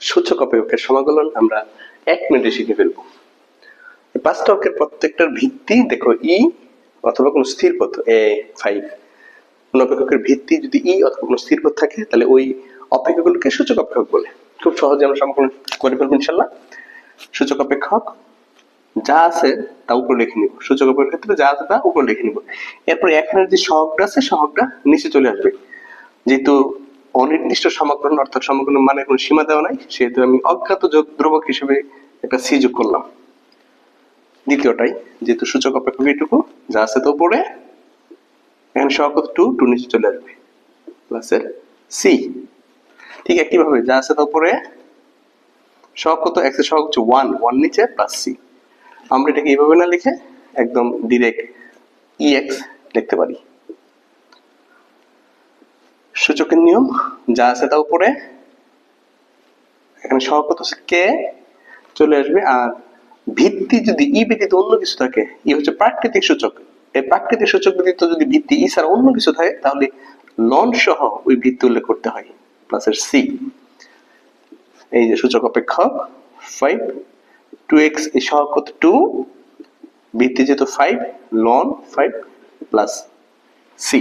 সূচক অপেক্ষকের সমাকলন আমরা এক মিনিটে শিখে ফেলব। পাঁচটা অঙ্কের প্রত্যেকটার ভিত্তি, দেখো ই অথবা কোনো স্থির পথ এ ফাইভ কোন অপেক্ষকের ভিত্তি যদি ই অথবা কোনো স্থির পথ থাকে, তাহলে ওই অপেক্ষকগুলোকে সূচক অপেক্ষক বলে। খুব সহজে আমরা সমাকলন করে ফেলব ইনশাল্লাহ সূচক অপেক্ষক যা আছে তা উপরে লিখে নিব। সূচক অপেক্ষকের ক্ষেত্রে যা আছে তা উপরে লিখে নিব। এরপর এখানে যে সহগটা আছে, সহগটা নিচে চলে আসবে। যেহেতু অনির্দিষ্ট সমাকলন অর্থাৎ সমাকলনের মানে কোনো সীমা দেওয়া নাই, সেহেতু আমি অজ্ঞাত যোগ- ধ্রুবক হিসেবে একটা সি যোগ করলাম। দ্বিতীয়টাই, যেহেতু সূচক অপেক্ষক এইটুকু, যা আছে তো উপরে, এখানে সহগত টু টু নিচে চলে আসবে প্লাসের সি ঠিক একইভাবে যা আছে তো উপরে সহগ কত এক্সের সহগ হচ্ছে ওয়ান ওয়ান নিচে প্লাস সি আমরা এটাকে এইভাবে না লিখে একদম ডিরেক্ট ই এক্স লিখতে পারি। সূচকের নিয়ম, যা আছে তা উপরে। এখানে সহগ কত কে চলে আসবে, আর ভিত্তি যদি ই ব্যতীত অন্য কিছু থাকে, ই হচ্ছে প্রাকৃতিক সূচক। এই প্রাকৃতিক সূচক ব্যতীত যদি ভিত্তি ই ছাড়া অন্য কিছু থাকে, তাহলে লন সহ ওই ভিত্তি উল্লেখ করতে হয় প্লাসের সি এই যে সূচক অপেক্ষক ফাইভ টু এক্স এই সহগ কত টু ভিত্তি যেহেতু ফাইভ লন ফাইভ প্লাস সি